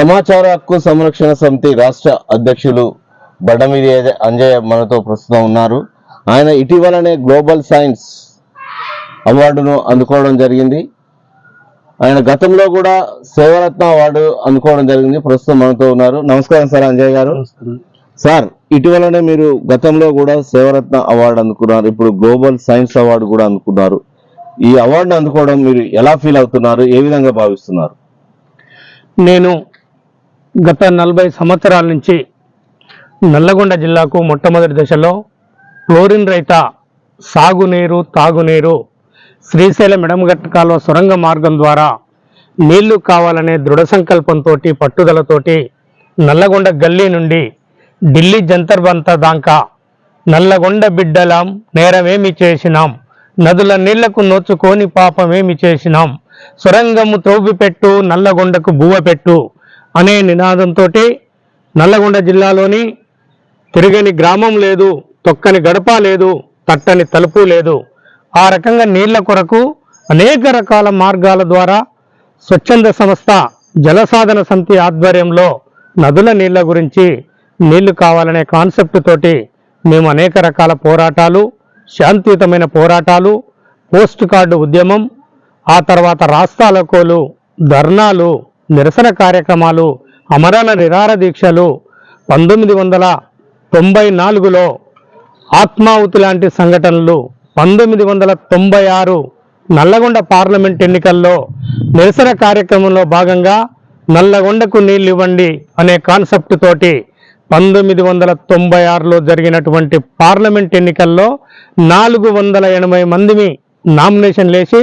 సమాచార హక్కు సంరక్షణ సమితి రాష్ట్ర అధ్యక్షులు బడమిది అంజయ్య మనతో ప్రస్తుతం ఉన్నారు. ఆయన ఇటీవలనే గ్లోబల్ సైన్స్ అవార్డును అందుకోవడం జరిగింది. ఆయన గతంలో కూడా సేవరత్న అవార్డు అందుకోవడం జరిగింది. ప్రస్తుతం మనతో ఉన్నారు. నమస్కారం సార్ అంజయ్ గారు. సార్ ఇటీవలనే మీరు గతంలో కూడా సేవరత్న అవార్డు అందుకున్నారు. ఇప్పుడు గ్లోబల్ సైన్స్ అవార్డు కూడా అందుకున్నారు. ఈ అవార్డును అందుకోవడం మీరు ఎలా ఫీల్ అవుతున్నారు? ఏ విధంగా భావిస్తున్నారు? నేను గత నలభై సంవత్సరాల నుంచి నల్లగొండ జిల్లాకు మొట్టమొదటి దశలో ఫ్లోరిన్ రైత సాగునీరు తాగునీరు శ్రీశైలం ఎడమగట్ట కాలువ సొరంగ మార్గం ద్వారా నీళ్ళు కావాలనే దృఢ సంకల్పంతో పట్టుదలతోటి నల్లగొండ గల్లీ నుండి ఢిల్లీ జంతర్ బంత దాకా నల్లగొండ బిడ్డలాం నేరమేమి చేసినాం? నదుల నీళ్ళకు నోచుకొని పాపమేమి చేసినాం? సొరంగము త్రోవిపెట్టు నల్లగొండకు బువ్వ పెట్టు అనే నినాదంతో నల్లగొండ జిల్లాలోని తిరగని గ్రామం లేదు తొక్కని గడప లేదు తట్టని తలుపు లేదు. ఆ రకంగా నీళ్ళ కొరకు అనేక రకాల మార్గాల ద్వారా స్వచ్ఛంద సంస్థ జలసాధన సమితి ఆధ్వర్యంలో నదుల నీళ్ళ గురించి నీళ్ళు కావాలనే కాన్సెప్ట్ తోటి మేము అనేక రకాల పోరాటాలు శాంతియుతమైన పోరాటాలు పోస్ట్ కార్డు ఉద్యమం ఆ తర్వాత రాస్తాలకోలు ధర్నాలు నిరసన కార్యక్రమాలు అమరణ నిరార దీక్షలు పంతొమ్మిది వందల తొంభై నాలుగులో ఆత్మాహుతి లాంటి సంఘటనలు పంతొమ్మిది వందల తొంభై ఆరు నల్లగొండ పార్లమెంట్ ఎన్నికల్లో నిరసన కార్యక్రమంలో భాగంగా నల్లగొండకు నీళ్ళు ఇవ్వండి అనే కాన్సెప్ట్ తోటి పంతొమ్మిది వందల తొంభై ఆరులో జరిగినటువంటి పార్లమెంట్ ఎన్నికల్లో నాలుగు వందల ఎనభై మందిని నామినేషన్ లేచి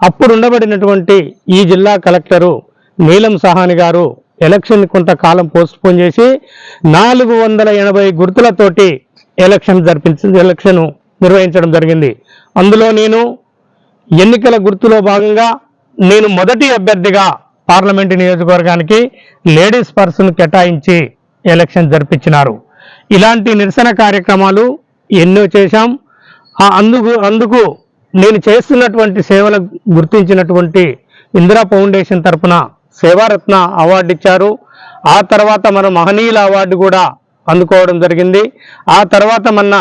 అప్పుడు ఉండబడినటువంటి ఈ జిల్లా కలెక్టరు నీలం సహాని గారు ఎలక్షన్ కొంతకాలం పోస్ట్పోన్ చేసి నాలుగు వందల ఎనభై గుర్తులతోటి ఎలక్షన్ జరిపించ ఎలక్షన్ నిర్వహించడం జరిగింది. అందులో నేను ఎన్నికల గుర్తులో భాగంగా నేను మొదటి అభ్యర్థిగా పార్లమెంటు నియోజకవర్గానికి లేడీస్ పర్సన్ కేటాయించి ఎలక్షన్ జరిపించినారు. ఇలాంటి నిరసన కార్యక్రమాలు ఎన్నో చేశాం. ఆ అందుకు అందుకు నేను చేస్తున్నటువంటి సేవలు గుర్తించినటువంటి ఇందిరా ఫౌండేషన్ తరపున సేవారత్న అవార్డు ఇచ్చారు. ఆ తర్వాత మన మహనీయుల అవార్డు కూడా అందుకోవడం జరిగింది. ఆ తర్వాత మన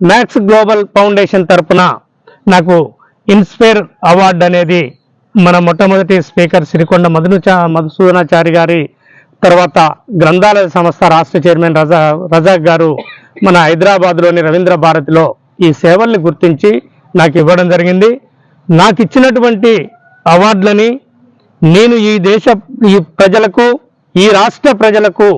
మ్యాక్స్ గ్లోబల్ ఫౌండేషన్ తరపున నాకు ఇన్స్పైర్ అవార్డు అనేది మన మొట్టమొదటి స్పీకర్ సిరికొండ మధునుచా మధుసూదనాచారి గారి తర్వాత గ్రంథాలయ సంస్థ రాష్ట్ర చైర్మన్ రజా రజాక్ గారు మన హైదరాబాద్లోని రవీంద్ర భారతిలో ఈ సేవల్ని గుర్తించి నాకు ఇవ్వడం జరిగింది. నాకు ఇచ్చినటువంటి అవార్డులని నేను ఈ దేశ ఈ ప్రజలకు ఈ రాష్ట్ర ప్రజలకు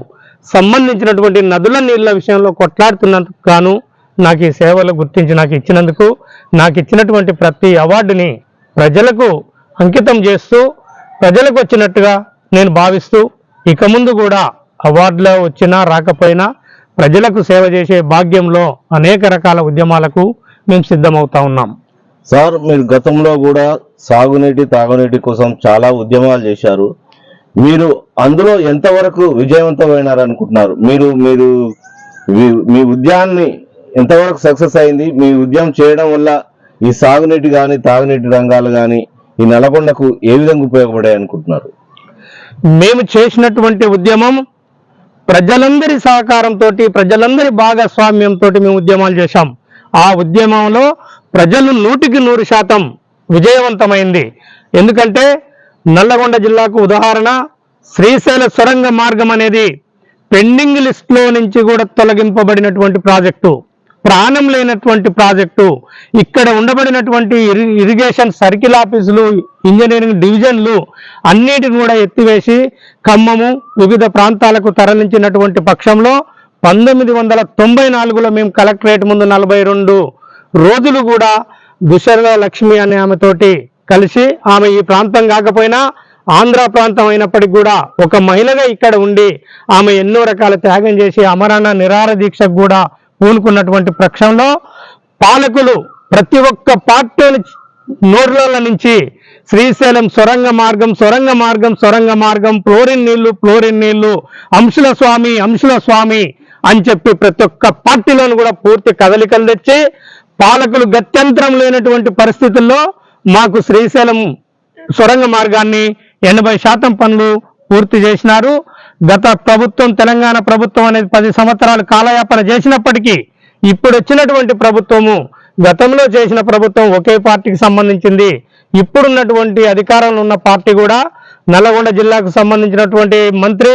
సంబంధించినటువంటి నదుల నీళ్ళ విషయంలో కొట్లాడుతున్నందుకు గాను నాకు ఈ సేవలు గుర్తించి నాకు ఇచ్చినందుకు నాకు ఇచ్చినటువంటి ప్రతి అవార్డుని ప్రజలకు అంకితం చేస్తూ ప్రజలకు వచ్చినట్టుగా నేను భావిస్తూ ఇక ముందు కూడా అవార్డులో వచ్చినా రాకపోయినా ప్రజలకు సేవ చేసే భాగ్యంలో అనేక రకాల ఉద్యమాలకు మేము సిద్ధమవుతా ఉన్నాం. సార్ మీరు గతంలో కూడా సాగునీటి తాగునీటి కోసం చాలా ఉద్యమాలు చేశారు. మీరు అందులో ఎంతవరకు విజయవంతమైనారనుకుంటున్నారు? మీరు మీరు మీ- మీ ఎంతవరకు సక్సెస్ అయింది? మీ ఉద్యమం చేయడం వల్ల ఈ సాగునీటి కానీ తాగునీటి రంగాలు కానీ ఈ నల్గొండకు ఏ విధంగా ఉపయోగపడాయి అనుకుంటున్నారు మేము చేసినటువంటి ఉద్యమం ప్రజలందరి సహకారంతో ప్రజలందరి భాగస్వామ్యంతో మేము ఉద్యమాలు చేశాం. ఆ ఉద్యమంలో ప్రజలు నూటికి నూరు శాతం విజయవంతమైంది. ఎందుకంటే నల్లగొండ జిల్లాకు ఉదాహరణ శ్రీశైల సొరంగ మార్గం అనేది పెండింగ్ లిస్ట్లో నుంచి కూడా తొలగింపబడినటువంటి ప్రాజెక్టు ప్రాణం లేనటువంటి ప్రాజెక్టు ఇక్కడ ఉండబడినటువంటి ఇరి- ఇరిగేషన్ సర్కిల్ ఆఫీసులు ఇంజనీరింగ్ డివిజన్లు అన్నిటిని కూడా ఎత్తివేసి ఖమ్మము వివిధ ప్రాంతాలకు తరలించినటువంటి పక్షంలో పంతొమ్మిది వందల తొంభై నాలుగులో మేము కలెక్టరేట్ ముందు నలభై రెండు రోజులు కూడా దుశర్ల లక్ష్మి అనే ఆమెతోటి కలిసి ఆమె ఈ ప్రాంతం కాకపోయినా ఆంధ్ర ప్రాంతం అయినప్పటికీ కూడా ఒక మహిళగా ఇక్కడ ఉండి ఆమె ఎన్నో రకాల త్యాగం చేసి అమరణ నిరార దీక్షకు కూడా పూనుకున్నటువంటి పక్షంలో పాలకులు ప్రతి ఒక్క పార్టీని నోర్ల నుంచి శ్రీశైలం సొరంగ మార్గం సొరంగ మార్గం సొరంగ మార్గం ఫ్లోరిన్ నీళ్ళు ఫ్లోరిన్ నీళ్ళు అంశుల స్వామి అంశుల స్వామి అని చెప్పి ప్రతి ఒక్క పార్టీలోను కూడా పూర్తి కదలికలు తెచ్చి పాలకులు గత్యంతరం లేనటువంటి పరిస్థితుల్లో మాకు శ్రీశైలం సొరంగ మార్గాన్ని ఎనభై శాతం పనులు పూర్తి చేసినారు. గత ప్రభుత్వం తెలంగాణ ప్రభుత్వం అనేది పది సంవత్సరాలు కాలయాపన చేసినప్పటికీ ఇప్పుడు వచ్చినటువంటి ప్రభుత్వము గతంలో చేసిన ప్రభుత్వం ఒకే పార్టీకి సంబంధించింది. ఇప్పుడున్నటువంటి అధికారంలో ఉన్న పార్టీ కూడా నల్లగొండ జిల్లాకు సంబంధించినటువంటి మంత్రి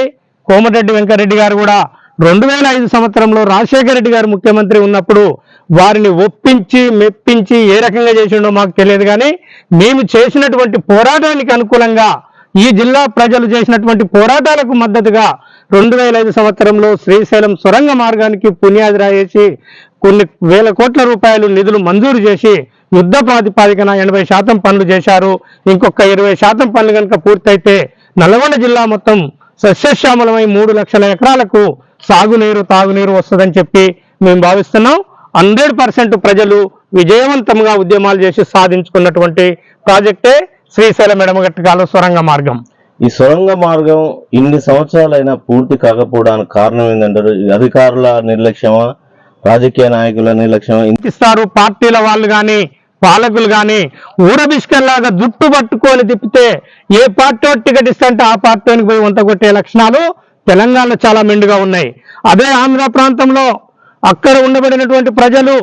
కోమటిరెడ్డి వెంకరెడ్డి గారు కూడా రెండు వేల ఐదు సంవత్సరంలో రాజశేఖర రెడ్డి గారు ముఖ్యమంత్రి ఉన్నప్పుడు వారిని ఒప్పించి మెప్పించి ఏ రకంగా చేసిండో మాకు తెలియదు కానీ మేము చేసినటువంటి పోరాటానికి అనుకూలంగా ఈ జిల్లా ప్రజలు చేసినటువంటి పోరాటాలకు మద్దతుగా రెండు వేల ఐదు సంవత్సరంలో శ్రీశైలం సొరంగ మార్గానికి పుణ్యాది రాయేసి కొన్ని వేల కోట్ల రూపాయలు నిధులు మంజూరు చేసి యుద్ధ ప్రాతిపాదికన ఎనభై శాతం పనులు చేశారు. ఇంకొక ఇరవై శాతం పనులు కనుక పూర్తయితే నల్గొండ జిల్లా మొత్తం సస్యశ్యామలమై మూడు లక్షల ఎకరాలకు సాగునీరు తాగునీరు వస్తుందని చెప్పి మేము భావిస్తున్నాం. హండ్రెడ్ పర్సెంట్ ప్రజలు విజయవంతంగా ఉద్యమాలు చేసి సాధించుకున్నటువంటి ప్రాజెక్టే శ్రీశైలం ఎడమగట్టకాల సొరంగ మార్గం. ఈ సొరంగ మార్గం ఇన్ని సంవత్సరాలైనా పూర్తి కాకపోవడానికి కారణం ఏంటంటారు? అధికారుల నిర్లక్ష్యమా? రాజకీయ నాయకుల నిర్లక్ష్యమా? ఇస్తారు. పార్టీల వాళ్ళు కానీ పాలకులు కానీ ఊరబిష్కల్లాగా జుట్టు పట్టుకొని తిప్పితే ఏ పార్టీ టికెట్ ఇస్తే ఆ పార్టీకి పోయి వంత కొట్టే లక్షణాలు తెలంగాణలో చాలా మెండుగా ఉన్నాయి. అదే ఆంధ్ర ప్రాంతంలో అక్కడ ఉండబడినటువంటి ప్రజలు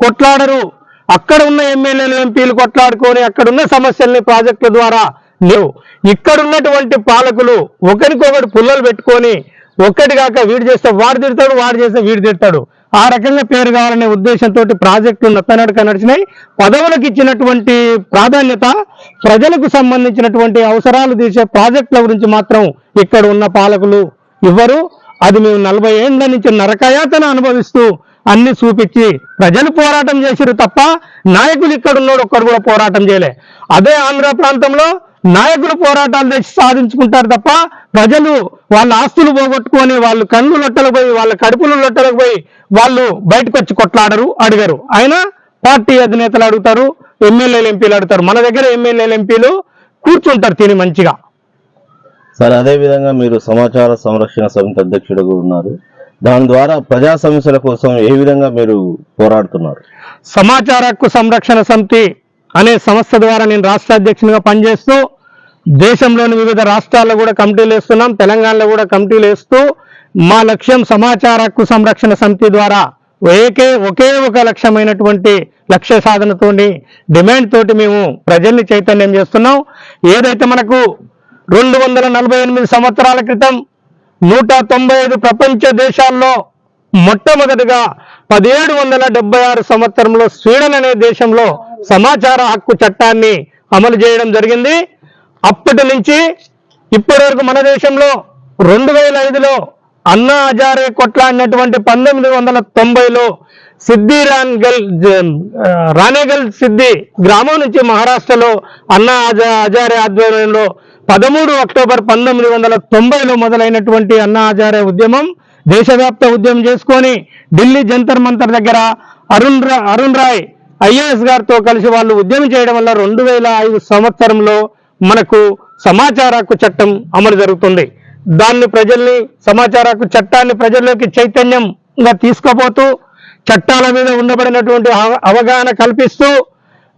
కొట్లాడరు. అక్కడ ఉన్న ఎమ్మెల్యేలు ఎంపీలు కొట్లాడుకొని అక్కడున్న సమస్యల్ని ప్రాజెక్టుల ద్వారా లేవు. ఇక్కడ ఉన్నటువంటి పాలకులు ఒకరికొకటి పుల్లలు పెట్టుకొని ఒక్కటి కాక వీడు చేస్తే వాడు తిడతాడు వాడు చేస్తే వీడు తిడతాడు. ఆ రకంగా పేరు కావాలనే ఉద్దేశంతో ప్రాజెక్టులు నత్తనడక నడిచినాయి. పదవులకు ఇచ్చినటువంటి ప్రాధాన్యత ప్రజలకు సంబంధించినటువంటి అవసరాలు తీసే ప్రాజెక్టుల గురించి మాత్రం ఇక్కడ ఉన్న పాలకులు ఇవ్వరు. అది మేము నలభై ఏళ్ళ నుంచి నరకయాతన అనుభవిస్తూ అన్ని చూపించి ప్రజలు పోరాటం చేసిరు తప్ప నాయకులు ఇక్కడ ఉన్నాడు ఒక్కడు కూడా పోరాటం చేయలే. అదే ఆంధ్ర ప్రాంతంలో నాయకులు పోరాటాలు చేసి సాధించుకుంటారు తప్ప ప్రజలు వాళ్ళ ఆస్తులు పోగొట్టుకొని వాళ్ళు కళ్ళు లొట్టలకు పోయి వాళ్ళ కడుపులు లొట్టలకు పోయి వాళ్ళు బయటకు వచ్చి కొట్లాడరు అడిగారు. అయినా పార్టీ అధినేతలు అడుగుతారు ఎమ్మెల్యేలు ఎంపీలు అడుగుతారు. మన దగ్గర ఎమ్మెల్యేలు ఎంపీలు కూర్చుంటారు తిని మంచిగా. సార్ అదే విధంగా మీరు సమాచార సంరక్షణ సమితి అధ్యక్షుడు కూడా ఉన్నారు. దాని ద్వారా ప్రజా సమస్యల కోసం ఏ విధంగా మీరు పోరాడుతున్నారు? సమాచార హక్కు సంరక్షణ సమితి అనే సంస్థ ద్వారా నేను రాష్ట్ర అధ్యక్షునిగా పనిచేస్తూ దేశంలోని వివిధ రాష్ట్రాల్లో కూడా కమిటీలు వేస్తున్నాం తెలంగాణలో కూడా కమిటీలు వేస్తూ మా లక్ష్యం సమాచార హక్కు సంరక్షణ సమితి ద్వారా ఏకే ఒకే ఒక లక్ష్యమైనటువంటి లక్ష్య సాధనతోని డిమాండ్ తోటి మేము ప్రజల్ని చైతన్యం చేస్తున్నాం. ఏదైతే మనకు రెండు వందల నలభై ఎనిమిది సంవత్సరాల క్రితం నూట తొంభై ఐదు ప్రపంచ దేశాల్లో మొట్టమొదటిగా పదిహేడు వందల డెబ్బై ఆరు సంవత్సరంలో స్వీడన్ అనే దేశంలో సమాచార హక్కు చట్టాన్ని అమలు చేయడం జరిగింది. అప్పటి నుంచి ఇప్పటి వరకు మన దేశంలో రెండు వేల ఐదులో అన్నా హజారే కొట్లాడినటువంటి పంతొమ్మిది వందల తొంభైలో సిద్ధి రాన్గల్ ఆ, రానేగల్ సిద్ధి గ్రామం నుంచి మహారాష్ట్రలో అన్నా హజారే ఆధ్వర్యంలో పదమూడు అక్టోబర్ పంతొమ్మిది వందల తొంభైలో మొదలైనటువంటి అన్నా హజారే ఉద్యమం దేశవ్యాప్త ఉద్యమం చేసుకొని ఢిల్లీ జంతర్ మంతర్ దగ్గర అరుణ్ అరుణ్ రాయ్ ఐఏఎస్ గారితో కలిసి వాళ్ళు ఉద్యమం చేయడం వల్ల రెండు వేల ఐదు సంవత్సరంలో మనకు సమాచార హక్కు చట్టం అమలు జరుగుతుంది. దాన్ని ప్రజల్ని సమాచార హక్కు చట్టాన్ని ప్రజల్లోకి చైతన్యంగా తీసుకుపోతూ చట్టాల మీద ఉండబడినటువంటి అవ- అవగాహన కల్పిస్తూ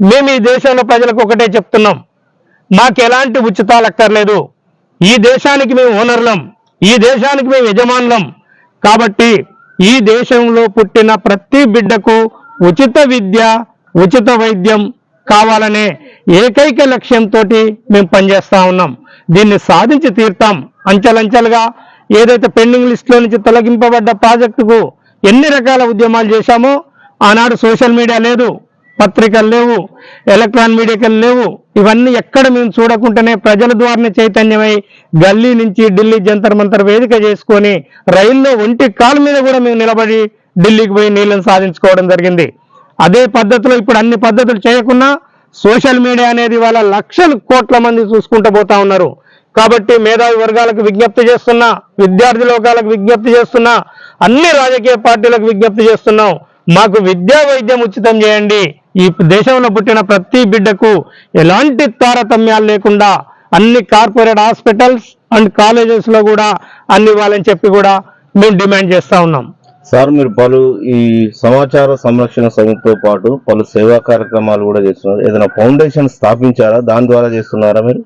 మేము ఈ దేశంలో ప్రజలకు ఒకటే చెప్తున్నాం. మాకు ఎలాంటి ఉచితాలు అక్కర్లేదు. ఈ దేశానికి మేము ఓనర్లం ఈ దేశానికి మేము యజమానులం. కాబట్టి ఈ దేశంలో పుట్టిన ప్రతి బిడ్డకు ఉచిత విద్య ఉచిత వైద్యం కావాలనే ఏకైక లక్ష్యంతో మేము పనిచేస్తూ ఉన్నాం. దీన్ని సాధించి తీర్తాం. అంచెలంచెలుగా ఏదైతే పెండింగ్ లిస్టులో నుంచి తొలగింపబడ్డ ప్రాజెక్టుకు ఎన్ని రకాల ఉద్యమాలు చేశామో ఆనాడు సోషల్ మీడియా లేదు. పత్రికలు లేవు ఎలక్ట్రాన్ మీడియాకలు లేవు. ఇవన్నీ ఎక్కడ మేము చూడకుండానే ప్రజల ద్వారానే చైతన్యమై గల్లీ నుంచి ఢిల్లీ జంతర్ మంతర్ వేదిక చేసుకొని రైల్లో ఒంటి కాలు మీద కూడా మేము నిలబడి ఢిల్లీకి పోయి నీళ్ళని సాధించుకోవడం జరిగింది. అదే పద్ధతిలో ఇప్పుడు అన్ని పద్ధతులు చేయకుండా సోషల్ మీడియా అనేది వాళ్ళ లక్షల కోట్ల మంది చూసుకుంటూ పోతా ఉన్నారు. కాబట్టి మేధావి వర్గాలకు విజ్ఞప్తి చేస్తున్నా విద్యార్థి లోకాలకు విజ్ఞప్తి చేస్తున్నా అన్ని రాజకీయ పార్టీలకు విజ్ఞప్తి చేస్తున్నాం. మాకు విద్యా వైద్యం ఉచితం చేయండి. ఈ దేశంలో పుట్టిన ప్రతి బిడ్డకు ఎలాంటి తారతమ్యాలు లేకుండా అన్ని కార్పొరేట్ హాస్పిటల్స్ అండ్ కాలేజెస్లో కూడా అన్ని ఇవ్వాలని చెప్పి కూడా మేము డిమాండ్ చేస్తా ఉన్నాం. సార్ మీరు పలు ఈ సమాచార సంరక్షణ సమితితో పాటు పలు సేవా కార్యక్రమాలు కూడా చేస్తున్నారు. ఏదైనా ఫౌండేషన్ స్థాపించారా? దాని ద్వారా చేస్తున్నారా మీరు?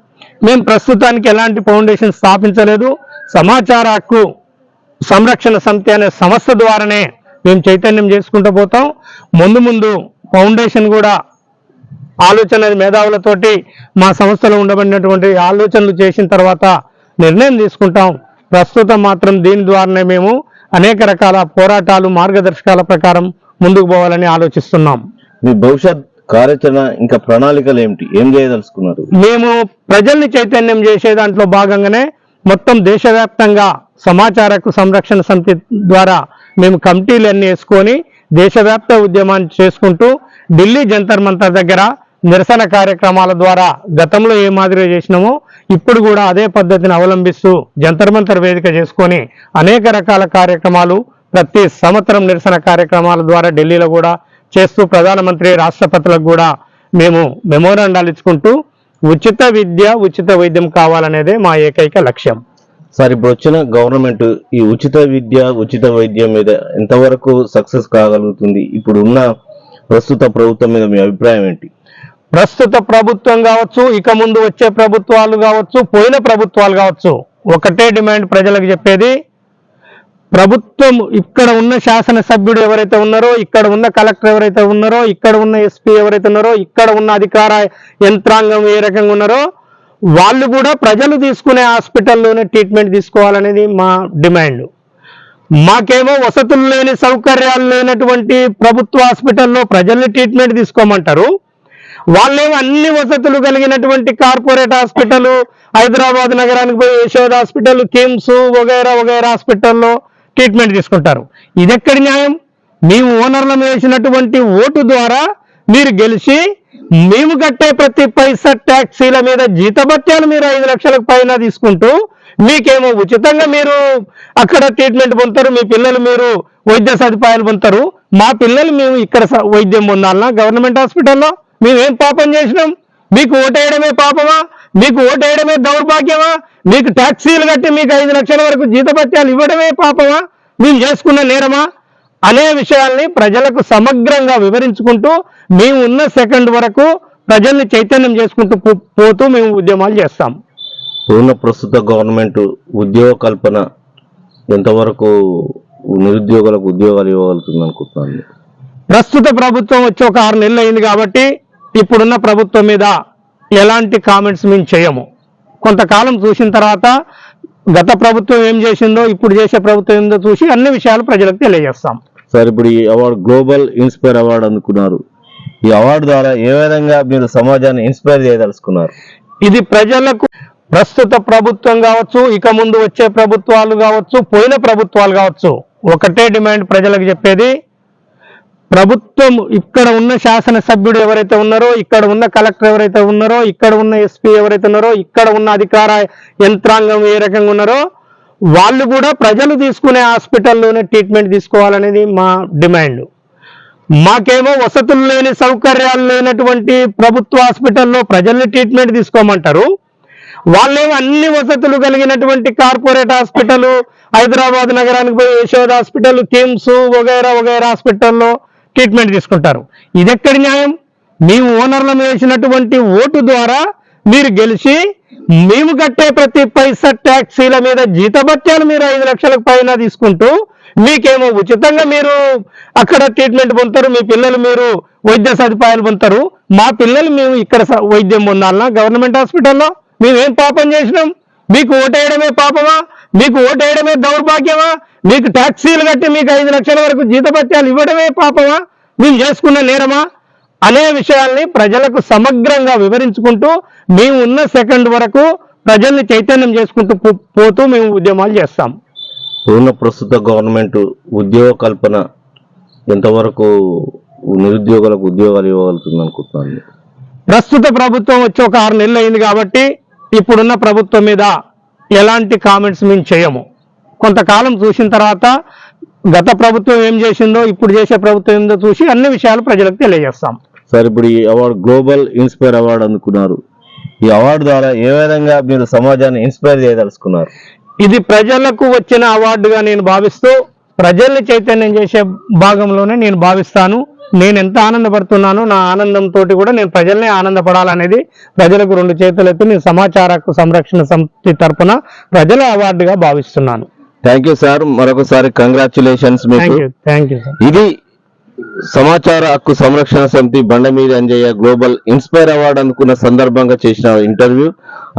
మేము ప్రస్తుతానికి ఎలాంటి ఫౌండేషన్ స్థాపించలేదు. సమాచార హక్కు సంరక్షణ సమితి అనే సంస్థ ద్వారానే మేము చైతన్యం చేసుకుంటూ పోతాం. ముందు ముందు ఫౌండేషన్ కూడా ఆలోచన మేధావులతోటి మా సంస్థలో ఉండబడినటువంటి ఆలోచనలు చేసిన తర్వాత నిర్ణయం తీసుకుంటాం. ప్రస్తుతం మాత్రం దీని ద్వారానే మేము అనేక రకాల పోరాటాలు మార్గదర్శకాల ప్రకారం ముందుకు పోవాలని ఆలోచిస్తున్నాం. మీ భవిష్యత్ కార్యాచరణ ఇంకా ప్రణాళికలు ఏమిటి? ఏం చేయదలుచుకున్నారు? మేము ప్రజల్ని చైతన్యం చేసే దాంట్లో భాగంగానే మొత్తం దేశవ్యాప్తంగా సమాచార హక్కు సంరక్షణ సమితి ద్వారా మేము కమిటీలన్నీ వేసుకొని దేశవ్యాప్త ఉద్యమాన్ని చేసుకుంటూ ఢిల్లీ జంతర్ మంతర్ దగ్గర నిరసన కార్యక్రమాల ద్వారా గతంలో ఏ మాదిరిగా చేసినామో ఇప్పుడు కూడా అదే పద్ధతిని అవలంబిస్తూ జంతర్ మంతర్ వేదిక చేసుకొని అనేక రకాల కార్యక్రమాలు ప్రతి సంవత్సరం నిరసన కార్యక్రమాల ద్వారా ఢిల్లీలో కూడా చేస్తూ ప్రధానమంత్రి రాష్ట్రపతులకు కూడా మేము మెమోరాండాలు ఇచ్చుకుంటూ ఉచిత విద్య ఉచిత వైద్యం కావాలనేదే మా ఏకైక లక్ష్యం. సార్ ఇప్పుడు వచ్చిన గవర్నమెంట్ ఈ ఉచిత విద్య ఉచిత వైద్యం మీద ఎంతవరకు సక్సెస్ కాగలుగుతుంది? ఇప్పుడు ఉన్న ప్రస్తుత ప్రభుత్వం మీద మీ అభిప్రాయం ఏంటి? ప్రస్తుత ప్రభుత్వం కావచ్చు ఇక ముందు వచ్చే ప్రభుత్వాలు కావచ్చు పోయిన ప్రభుత్వాలు కావచ్చు ఒకటే డిమాండ్ ప్రజలకు చెప్పేది ప్రభుత్వం ఇక్కడ ఉన్న శాసనసభ్యుడు ఎవరైతే ఉన్నారో ఇక్కడ ఉన్న కలెక్టర్ ఎవరైతే ఉన్నారో ఇక్కడ ఉన్న ఎస్పీ ఎవరైతే ఉన్నారో ఇక్కడ ఉన్న అధికార యంత్రాంగం ఏ రకంగా ఉన్నారో వాళ్ళు కూడా ప్రజలు తీసుకునే హాస్పిటల్లోనే ట్రీట్మెంట్ తీసుకోవాలనేది మా డిమాండ్. మాకేమో వసతులు లేని సౌకర్యాలు లేనటువంటి ప్రభుత్వ హాస్పిటల్లో ప్రజల్ని ట్రీట్మెంట్ తీసుకోమంటారు. వాళ్ళేమో అన్ని వసతులు కలిగినటువంటి కార్పొరేట్ హాస్పిటల్ హైదరాబాద్ నగరానికి పోయి యశోద్ హాస్పిటల్ కిమ్స్ వగైరా వగైరా హాస్పిటల్లో ట్రీట్మెంట్ తీసుకుంటారు. ఇది ఎక్కడి న్యాయం? మేము ఓనర్లం వేసినటువంటి ఓటు ద్వారా మీరు గెలిచి మేము కట్టే ప్రతి పైసా ట్యాక్సీల మీద జీతభత్యాలు మీరు ఐదు లక్షలకు పైన తీసుకుంటూ మీకేమో ఉచితంగా మీరు అక్కడ ట్రీట్మెంట్ పొందుతారు మీ పిల్లలు మీరు వైద్య సదుపాయాలు పొందుతారు. మా పిల్లలు మేము ఇక్కడ స- వైద్యం పొందాలన్నా గవర్నమెంట్ హాస్పిటల్లో మేమేం పాపం చేసినాం? మీకు ఓటేయడమే పాపమా? మీకు ఓటేయడమే దౌర్భాగ్యమా? మీకు ట్యాక్సీలు కట్టి మీకు ఐదు లక్షల వరకు జీతభత్యాలు ఇవ్వడమే పాపమా? మేము చేసుకున్న నేరమా? అనే విషయాల్ని ప్రజలకు సమగ్రంగా వివరించుకుంటూ మేము ఉన్న సెకండ్ వరకు ప్రజల్ని చైతన్యం చేసుకుంటూ పోతూ మేము ఉద్యమాలు చేస్తాం. ఉన్న ప్రస్తుత గవర్నమెంట్ ఉద్యోగ కల్పన ఎంతవరకు నిరుద్యోగులకు ఉద్యోగాలు ఇవ్వగలుగుతుంది అనుకుంటున్నాను? ప్రస్తుత ప్రభుత్వం వచ్చి ఒక ఆరు నెలలు అయింది కాబట్టి ఇప్పుడున్న ప్రభుత్వం మీద ఎలాంటి కామెంట్స్ మేము చేయము. కొంతకాలం చూసిన తర్వాత గత ప్రభుత్వం ఏం చేసిందో ఇప్పుడు చేసే ప్రభుత్వం ఏందో చూసి అన్ని విషయాలు ప్రజలకు తెలియజేస్తాం. సార్ ఇప్పుడు ఈ అవార్డు గ్లోబల్ ఇన్స్పైర్ అవార్డు అందుకున్నారు. ఈ అవార్డు ద్వారా ఏ విధంగా మీరు సమాజాన్ని ఇన్స్పైర్ చేయదలుచుకున్నారు? ఇది ప్రజలకు ప్రస్తుత ప్రభుత్వం కావచ్చు ఇక ముందు వచ్చే ప్రభుత్వాలు కావచ్చు పోయిన ప్రభుత్వాలు కావచ్చు ఒకటే డిమాండ్ ప్రజలకు చెప్పేది ప్రభుత్వం ఇక్కడ ఉన్న శాసనసభ్యుడు ఎవరైతే ఉన్నారో ఇక్కడ ఉన్న కలెక్టర్ ఎవరైతే ఉన్నారో ఇక్కడ ఉన్న ఎస్పీ ఎవరైతే ఉన్నారో ఇక్కడ ఉన్న అధికార యంత్రాంగం ఏ రకంగా ఉన్నారో వాళ్ళు కూడా ప్రజలు తీసుకునే హాస్పిటల్లోనే ట్రీట్మెంట్ తీసుకోవాలనేది మా డిమాండ్. మాకేమో వసతులు లేని సౌకర్యాలు లేనటువంటి ప్రభుత్వ హాస్పిటల్లో ప్రజల్ని ట్రీట్మెంట్ తీసుకోమంటారు. వాళ్ళేమో అన్ని వసతులు కలిగినటువంటి కార్పొరేట్ హాస్పిటల్ హైదరాబాద్ నగరానికి పోయి యశోద హాస్పిటల్ కిమ్స్ వగైరా వగైరా హాస్పిటల్లో ట్రీట్మెంట్ తీసుకుంటారు. ఇదెక్కడి న్యాయం? మేము ఓనర్లం వేసినటువంటి ఓటు ద్వారా మీరు గెలిచి మేము కట్టే ప్రతి పైసా ట్యాక్సీల మీద జీతభత్యాలు మీరు ఐదు లక్షలకు పైన తీసుకుంటూ మీకేమో ఉచితంగా మీరు అక్కడ ట్రీట్మెంట్ పొందుతారు మీ పిల్లలు మీరు వైద్య సదుపాయాలు పొందుతారు. మా పిల్లలు మేము ఇక్కడ స- వైద్యం పొందాలన్నా గవర్నమెంట్ హాస్పిటల్లో మేమేం పాపం చేసినాం? మీకు ఓటేయడమే పాపమా? మీకు ఓటేయడమే దౌర్భాగ్యమా? మీకు ట్యాక్సీలు కట్టి మీకు ఐదు లక్షల వరకు జీతపత్యాలు ఇవ్వడమే పాపమా? మేము చేసుకున్న నేరమా? అనే విషయాల్ని ప్రజలకు సమగ్రంగా వివరించుకుంటూ మేము ఉన్న సెకండ్ వరకు ప్రజల్ని చైతన్యం చేసుకుంటూ పో- పోతూ మేము ఉద్యమాలు చేస్తాం. ఉన్న ప్రస్తుత గవర్నమెంట్ ఉద్యోగ కల్పన ఎంతవరకు నిరుద్యోగులకు ఉద్యోగాలు ఇవ్వగలుగుతుంది అనుకుంటున్నాను. ప్రస్తుత ప్రభుత్వం వచ్చి ఒక ఆరు నెలలు అయింది కాబట్టి ఇప్పుడున్న ప్రభుత్వం మీద ఎలాంటి కామెంట్స్ మేము చేయము. కొంతకాలం చూసిన తర్వాత గత ప్రభుత్వం ఏం చేసిందో ఇప్పుడు చేసే ప్రభుత్వం ఏందో చూసి అన్ని విషయాలు ప్రజలకు తెలియజేస్తాం. సార్ ఇప్పుడు ఈ అవార్డు గ్లోబల్ ఇన్స్పైర్ అవార్డు అందుకున్నారు ఈ అవార్డు ద్వారా ఏ విధంగా మీరు సమాజాన్ని ఇన్స్పైర్ చేయదలుచుకున్నారు? ఇది ప్రజలకు వచ్చిన అవార్డుగా నేను భావిస్తూ ప్రజల్ని చైతన్యం చేసే భాగంలోనే నేను భావిస్తాను. నేను ఎంత ఆనందపడుతున్నానో నా ఆనందంతో కూడా నేను ప్రజల్నే ఆనందపడాలనేది ప్రజలకు రెండు చేతులెత్తి నేను సమాచార హక్కు సంరక్షణ సమితి తరపున ప్రజల అవార్డుగా భావిస్తున్నాను. థ్యాంక్ యూ సార్ మరొకసారి కంగ్రాచులేషన్స్ థ్యాంక్ యూ ఇది సమాచార హక్కు సంరక్షణ సమితి Bandamidi Anjaiah global inspire award అందుకున్న సందర్భంగా చేసిన ఇంటర్వ్యూ.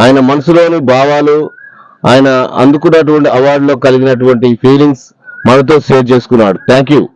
ఆయన మనసులోని భావాలు ఆయన అందుకున్నటువంటి అవార్డులో కలిగినటువంటి ఫీలింగ్స్ మనతో షేర్ చేసుకున్నాడు. Thank you